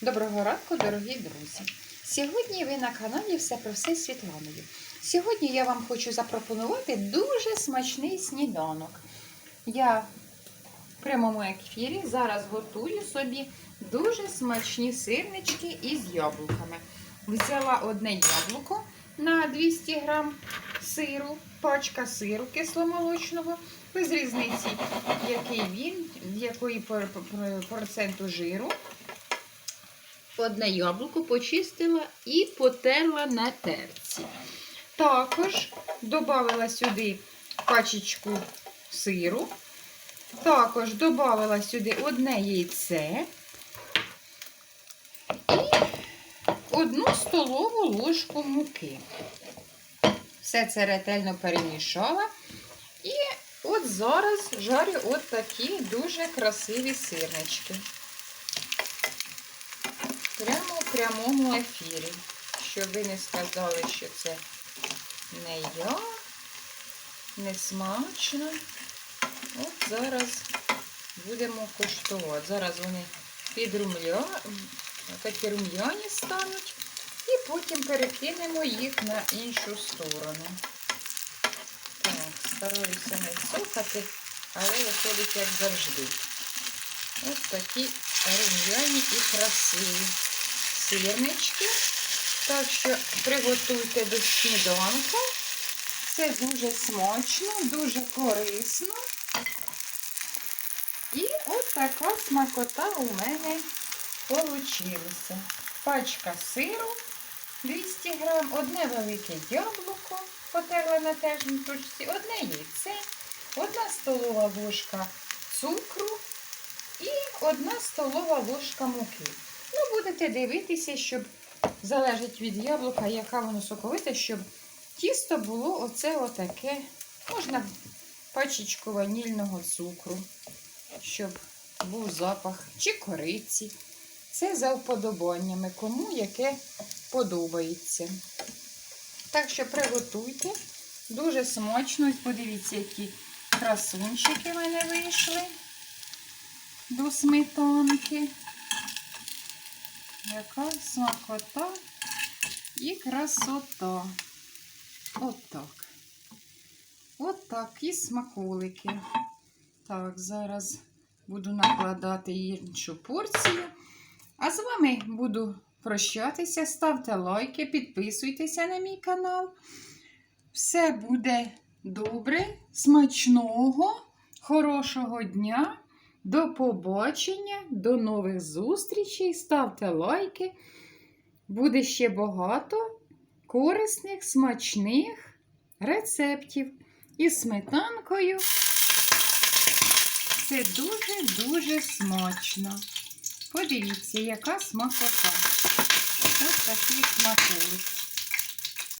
Доброго, ранку, дорогі друзі! Сьогодні ви на каналі Все про все з Світланою. Сьогодні я вам хочу запропонувати дуже смачний сніданок. Я в прямому ефірі зараз готую собі дуже смачні сирнички із яблуками. Взяла одне яблуко на 200 грам сиру, пачка сиру кисломолочного, без різниці, який він, якої проценту жиру. Одне яблуко почистила і потерла на терці. Також додала сюди пачечку сиру. Також додала сюди одне яйце і одну столову ложку муки. Все це ретельно перемішала. І от зараз жарю от такі дуже красиві сирнички. Прямо в прямому ефірі. Щоб ви не сказали, що це не я, не смачно. От зараз будемо коштувати. Зараз вони підрумля, такі рум'яні стануть. І потім перекинемо їх на іншу сторону. Так, стараюся не цокати, але виходить як завжди. Ось такі рум'яні і красиві сирнички. Так що приготуйте до сніданку. Це дуже смачно, дуже корисно. І от така смакота у мене вийшла. Пачка сиру 200 грам, одне велике яблуко, потерла на тежній точці, одне яйце, одна столова ложка цукру і одна столова ложка муки. Ну, будете дивитися, щоб залежить від яблука, яка воно соковита, щоб тісто було оце отаке. Можна пачечку ванільного цукру, щоб був запах, чи кориці. Це за вподобаннями, кому яке подобається. Так що приготуйте. Дуже смачно. Подивіться, які красунчики в мене вийшли до сметанки. Яка смакота і красота. Отак. От такі смаколики. Так, зараз буду накладати іншу порцію. А з вами буду прощатися. Ставте лайки, підписуйтеся на мій канал. Все буде добре, смачного, хорошого дня. До побачення, до нових зустрічей. Ставте лайки. Буде ще багато корисних, смачних рецептів. із сметанкою. Це дуже-дуже смачно. Подивіться, яка смакота. Ось такий смаколик.